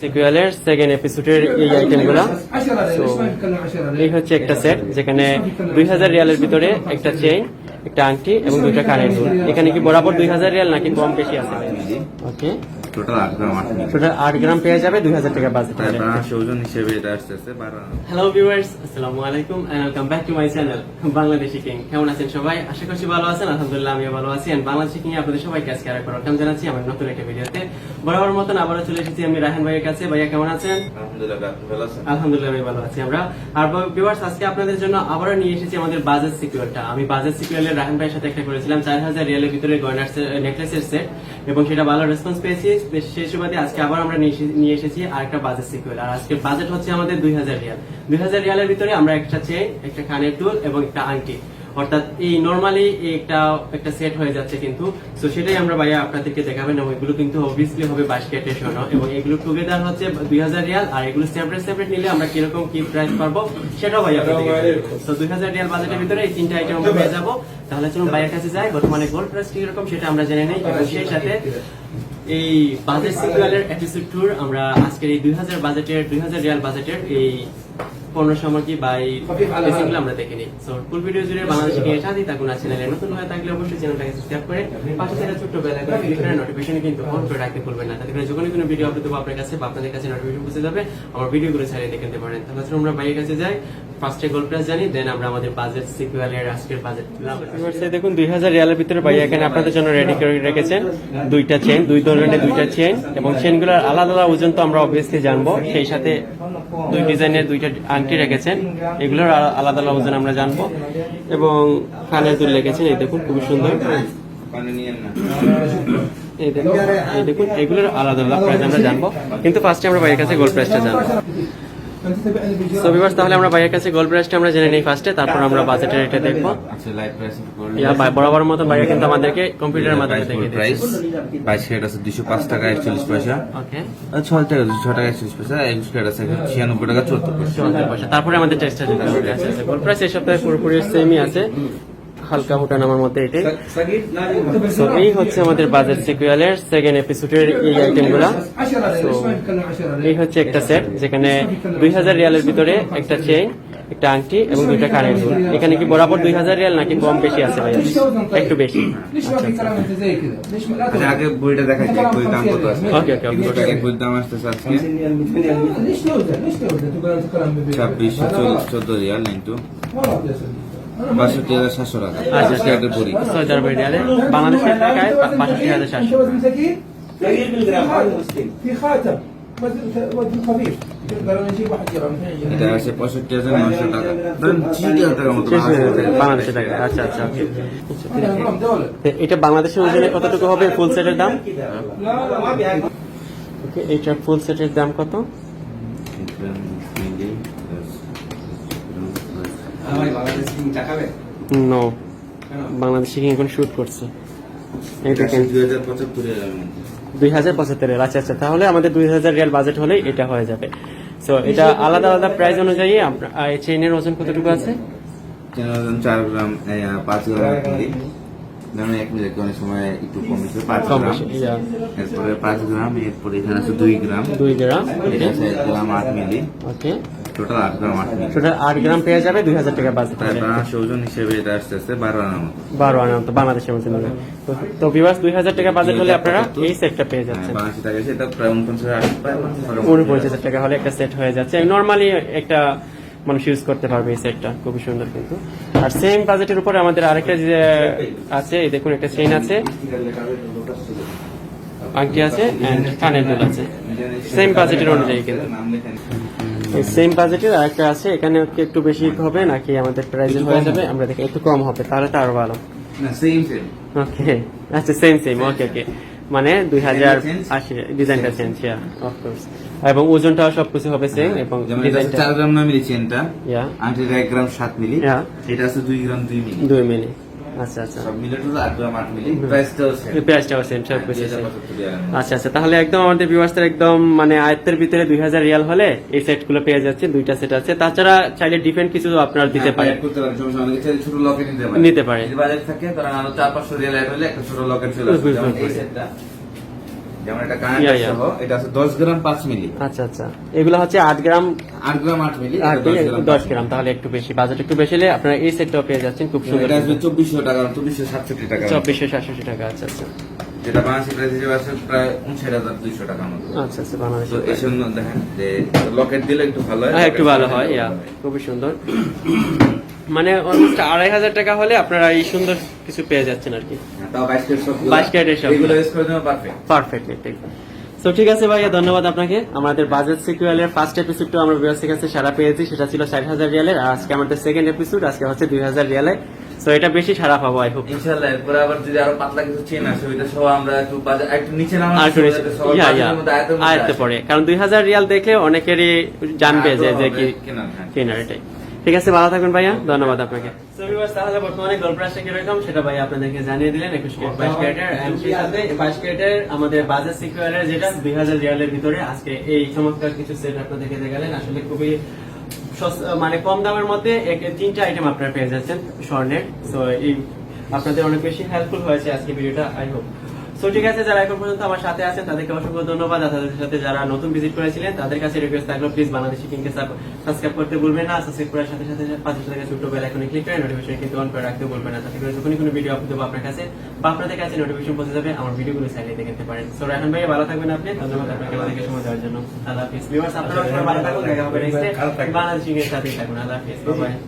সিকুয়েলের second এপিসোডের এই আইটেমগুলো তো আচ্ছা, আচ্ছা, আচ্ছা, এই হচ্ছে একটা সেট যেখানে দুই হাজার রিয়ালের ভিতরে একটা চেইন একটা আংটি এবং দুইটা কানের দুল। এখানে কি বরাবর দুই হাজার রিয়াল নাকি কম বেশি আছে? ওকে। টোটাল আট গ্রাম আট মিলি টোটাল আট গ্রাম পেয়ে যাবে দুই হাজার টাকা বাজেট ওজন হিসেবে এটা আসতেছে হ্যালো ভিউয়ার্স আসসালামু আলাইকুম and welcome back to my channel Bangladeshi king কেমন আছেন সবাই? আশা করছি ভালো আছেন আলহামদুলিল্লাহ আমিও ভালো আছি। এন্ড বাংলাদেশি কিং আপনাদের সবাইকে আজকে আরেকবার ওয়েলকাম জানাচ্ছি আমার নতুন একটা ভিডিওতে। বরাবর মতন আবারও চলে এসেছি আমি রাহান ভাইয়ের কাছে। ভাইয়া কেমন আছেন? আলহামদুলিল্লাহ আমি ভালো আছি আমরা। আর ভিউয়ার্স আজকে আপনাদের জন্য আবারও নিয়ে এসেছি আমাদের বাজাজ সিকিউরটা আমি বাজাজ সিকিউরের রাহান ভাইয়ের সাথে একটা করেছিলাম, চার হাজার রিয়ালের ভিতরে গয়নার নেকলেসের সেট এবং সেটা ভালো রেসপন্স পেয়েছি। সেই সুবাদে আজকে আবার আমরা নিয়ে এসেছি আর একটা বাজেট সিকুয়েল আর আজকে বাজেট হচ্ছে আমাদের দুই হাজার রিয়াল। দুই হাজার রিয়ালের ভিতরে আমরা একটা চেন একটা কানের দুল এবং একটা আংটি। অর্থাৎ এই নর্মালি একটা একটা সেট হয়ে যাচ্ছে কিন্তু। তো সেটাই আমরা ভাইয়া আপনাদেরকে দেখাবেন এবং এগুলো কিন্তু অবভিয়াসলি হবে বাইশ ক্যারেটের এবং এগুলো টুগেদার হচ্ছে দুই হাজার রিয়াল আর এগুলো সেপারেট সেপারেট নিলে আমরা কীরকম কি প্রাইস পাবো সেটাও ভাইয়া তো দুই হাজার রিয়াল বাজেটের ভিতরে এই তিনটা আইটেম আমরা পেয়ে যাব। তাহলে চলুন ভাইয়ের কাছে যাই। বর্তমানে গোল্ড প্রাইস কীরকম সেটা আমরা জেনে নেই। এবং সেই সাথে এই বাজেট সিকুয়ালের এপিসোড ট্যুর আমরা আজকের এই দুই হাজার বাজেটের দুই হাজার রিয়াল বাজেটের এই পণ্য সামগ্রী বা এই আমরা দেখে নিই। সো ফুল ভিডিও জুড়ে বাংলাদেশে সাথে থাকুন আর চ্যানেলে নতুন হয়ে থাকলে অবশ্যই চ্যানেলটাকে সাবস্ক্রাইব করে পাশে থাকা ছোট্ট বেল আইকন ক্লিক করে নোটিফিকেশন কিন্তু অন করে রাখতে ভুলবেন না। তাতে করে যখন কোনো ভিডিও আপলোড দেবো আপনার কাছে বা আপনাদের কাছে নোটিফিকেশন পৌঁছে যাবে আমার ভিডিওগুলো ছাড়িয়ে দেখে নিতে পারেন। তাহলে আমরা বাইরের কাছে যাই ফার্স্টে প্রাইস জানি দেন আমরা আমাদের বাজেট সিকুয়ালের আজকের বাজেট দেখুন দুই হাজার রিয়ালের ভিতরে ভাই এখানে আপনাদের জন্য রেডি করে রেখেছেন। দুইটা চেন দুই ধরনের দুইটা চেন এবং চেনগুলোর আলাদা আলাদা ওজন তো আমরা অবভিয়াসলি জানব। সেই সাথে দুই ডিজাইনের দুইটা আংটি রেখেছেন। এগুলোর আলাদা আলাদা ওজন আমরা জানব। এবং কানের দুল রেখেছেন। এই দেখুন, খুবই সুন্দর। এই দেখুন এগুলোর আলাদা আলাদা প্রাইস আমরা জানব। কিন্তু ফার্স্টে আমরা বাইরের কাছে গোল্ড প্রাইসটা জানব। সো ভিউয়ার্স তাহলে আমরা ভাইয়ের কাছে গোল প্রাইসটা আমরা জেনে নেই ফার্স্টে তারপর আমরা বাজেটের এটা দেখব। ইয়া বরাবর মতো ভাইয়া কিন্তু আমাদেরকে কম্পিউটারের মাধ্যমে দেখিয়ে প্রাইস বাইশ ক্যারেট আছে 205 টাকা 41 পয়সা। ওকে 6 টাকা 6 টাকা 41 পয়সা 21 ক্যারেট আছে 96 টাকা 74 পয়সা। তারপরে আমাদের টেস্টটা যেটা আছে গোল প্রাইস এই সপ্তাহে পুরোপুরি সেমই আছে। হালকা ফুটান আমার মধ্যে এটি। এই হচ্ছে আমাদের বাজেট সিকুয়ালের সেকেন্ড এপিসোডের এই আইটেমগুলো তো এই হচ্ছে একটা সেট যেখানে দুই হাজার রিয়ালের ভিতরে একটা চেইন একটা আংটি এবং দুইটা কারেন্ট এখানে কি বরাবর দুই হাজার রিয়াল নাকি কম বেশি আছে ভাই একটু বেশি। আচ্ছা, আচ্ছা। আগে চোদ্দ রিয়াল ইন্টু বাষট্টি হাজার সাতশো টাকা। সোয়েটার বাড়ি টাকায় বাষট্টি হাজার সাতশো এটা আছে পঁয়ষট্টি হাজার নয়শো টাকা। বাংলাদেশের টাকা। আচ্ছা আচ্ছা, আচ্ছা এটা বাংলাদেশের ওজনে কতটুকু হবে ফুল সেটের দাম? এটা ফুল সেটের দাম কত? এইটার ফুল সেটের দাম কত নো বাংলাদেশে কি এখন শুট করছে? এই দেখেন। দুই হাজার পঁচাত্তর রিয়ালের মধ্যে। দুই হাজার পঁচাত্তর আচ্ছা আচ্ছা তাহলে আমাদের দুই হাজার রিয়াল বাজেট হলেই এটা হয়ে যাবে। সো এটা আলাদা আলাদা প্রাইস অনুযায়ী আমরা- এই চেইনের ওজন কতটুকু আছে? ওজন চার গ্রাম পাঁচ গ্রাম যেমন এক অনেক সময় একটু কম পাঁচ গ্রাম। এরপরে পাঁচ গ্রাম এরপরে এখানে আছে দুই গ্রাম। দুই গ্রাম এটা আছে এক গ্রাম আট মিলি। ওকে টোটাল আট গ্রাম আট টোটাল আট গ্রাম পেয়ে যাবে দুই হাজার টাকা বাজেট ওজন হিসেবে এটা আসতে আসতে বারো আনার মতো। বারো আনা তো বাংলাদেশের মধ্যে তো- তো দুই হাজার টাকা বাজেট হলে আপনারা এই সেটটা পেয়ে যাচ্ছেন। বাংলাদেশি টাকা এটা প্রায় উনপঞ্চাশ হাজার টাকা হলে একটা সেট হয়ে যাচ্ছে। নর্মালি একটা মানুষ ইউজ করতে পারবে এই সেটটা খুবই সুন্দর কিন্তু। আর সেম বাজেটের উপরে আমাদের আরেকটা যে আছে এই দেখুন একটা চেইন আছে। আংটি আছে অ্যান্ড কানের দুল আছে। সেম বাজেটের অনুযায়ী কিন্তু। সেম বাজেটের আরেকটা আছে এখানে একটু বেশি হবে নাকি আমাদের প্রাইসে হয়ে যাবে? আমরা দেখি একটু কম হবে তাহলে তো আরও ভালো। না সেম সেম ওকে আচ্ছা সেম সেম ওকে ওকে মানে দুই হাজার আশি ডিজাইনটা চেঞ্জ অফকোর্স এবং ওজনটাও সবকিছু হবে সেম এবং যেমন এটা চার গ্রাম নয় মিলি চেনটা ইয়া আংটিটা এক গ্রাম সাত মিলি. এটা আছে দুই গ্রাম দুই মিলি। দুই মিলি। আচ্ছা আচ্ছা। সব মিলে টোটাল আট গ্রাম আট মিলি প্রাইসটাও সেম প্রাইসটাও সেম সব কিছু দুই হাজার same। পঁচাত্তর রিয়ালের মধ্যে। আচ্ছা আচ্ছা। তাহলে একদম আমাদের ভিউয়ার্সদের একদম মানে আয়ত্তের ভিতরে দুই হাজার রিয়াল হলে এই সেটগুলো পেয়ে যাচ্ছে দুইটা সেট আছে। তাছাড়া চাইলে ডিফেন্ট কিছু আপনারা দিতে হ্যাঁ, পারেন। করতে পারেন সমস্যা অনেকে চাইলে ছোট লকেট নিতে পারে নিতে পারে। যদি থাকে তারা আরও চার পাঁচশো রিয়াল হলে একটা ছোট লকেট চলে আসবে। হুম, যেমন হুম, এই সেটটা যেমন এটা কানাডা সহ এটা আছে দশ গ্রাম পাঁচ মিলি। আচ্ছা আচ্ছা। এগুলো হচ্ছে আট গ্রাম আট গ্রাম আট মিলি 10 গ্রাম তাহলে একটু বেশি বাজেট একটু বেশি হলে আপনারা এই সেটটাও পেয়ে যাচ্ছেন খুব সুন্দর এটা আসবে চব্বিশশো টাকা চব্বিশশো সাতষট্টি টাকা। চব্বিশশো সাতষট্টি টাকা আচ্ছা আচ্ছা। যেটা বাংলাদেশি প্রাইস হিসেবে আছে প্রায় উনষাট হাজার দুইশো টাকার মতো। আচ্ছা আচ্ছা বাংলাদেশে তো এই জন্য দেখেন যে লকেট দিলে একটু ভালো হয় হ্যাঁ একটু ভালো হয় ইয়া খুবই সুন্দর। মানে অলমোস্ট আড়াই হাজার টাকা হলে আপনারা এই সুন্দর কিছু পেয়ে যাচ্ছেন আর কি। হ্যাঁ, বাইশ ক্যারেট সব 22 ক্যারেটের সবগুলো। এগুলো ইউজ করে দেওয়া পারফেক্ট পারফেক্টলি ঠিক। তো ঠিক আছে ভাইয়া ধন্যবাদ আপনাকে। আমাদের বাজেট সিকুয়ালের ফার্স্ট এপিসোডটা আমরা বিয়ার্সের কাছে সারা পেয়েছি সেটা ছিল ষাট হাজার রিয়ালের। আর আজকে আমাদের সেকেন্ড এপিসোড আজকে হচ্ছে দুই হাজার রিয়ালে। তো এটা বেশি সারা পাবো আই হোপ ইনশাল্লাহ এরপরে আবার যদি আরও পাতলা কিছু চেন আসে ওইটা সহ আমরা একটু বাজার একটু নিচে নামার আর একটু ইয়া, ইয়া, আয়ত্তে পড়ে। কারণ দুই হাজার রিয়াল দেখে অনেকেরই জানবে যে যে কি কেনার এটাই। ঠিক আছে, ভালো থাকবেন ভাইয়া। ধন্যবাদ আপনাকে। যেটা দুই হাজার ভিতরে আজকে এই কিছু দেখালেন। আসলে খুবই মানে কম দামের মধ্যে তিনটা আইটেম আপনারা পেয়ে যাচ্ছেন স্বর্ণের। তো এই আপনাদের অনেক বেশি হেল্পফুল হয়েছে আজকে ভিডিওটা আই হোপ সো ঠিক আছে যারা এখন পর্যন্ত আমার সাথে আছেন তাদেরকে অসংখ্য ধন্যবাদ। আর তাদের সাথে যারা নতুন ভিজিট করেছিলেন তাদের কাছে রিকোয়েস্ট থাকল প্লিজ বাংলাদেশি কিংকে সাবস্ক্রাইব করতে ভুলবেন না। সাবস্ক্রাইব করার সাথে সাথে পাশে সাথে ছোট্ট বেল আইকনে ক্লিক করে নোটিফিকেশন কিন্তু অন করে রাখতে ভুলবেন না। তাতে করে যখনই কোনো ভিডিও আপলোড দেবো আপনার কাছে বা আপনাদের কাছে নোটিফিকেশন পৌঁছে যাবে আমার ভিডিওগুলো চাইলে দেখতে পারেন। সো রাহান ভাই ভালো থাকবেন আপনি। ধন্যবাদ আপনাকে আমাদেরকে সময় দেওয়ার জন্য। আল্লাহ হাফিজ। ভিউয়ার্স আপনারা ভালো থাকুন। দেখা হবে নেক্সট বাংলাদেশি কিংয়ের সাথেই থাকুন। আল্লাহ হাফিজ। বাই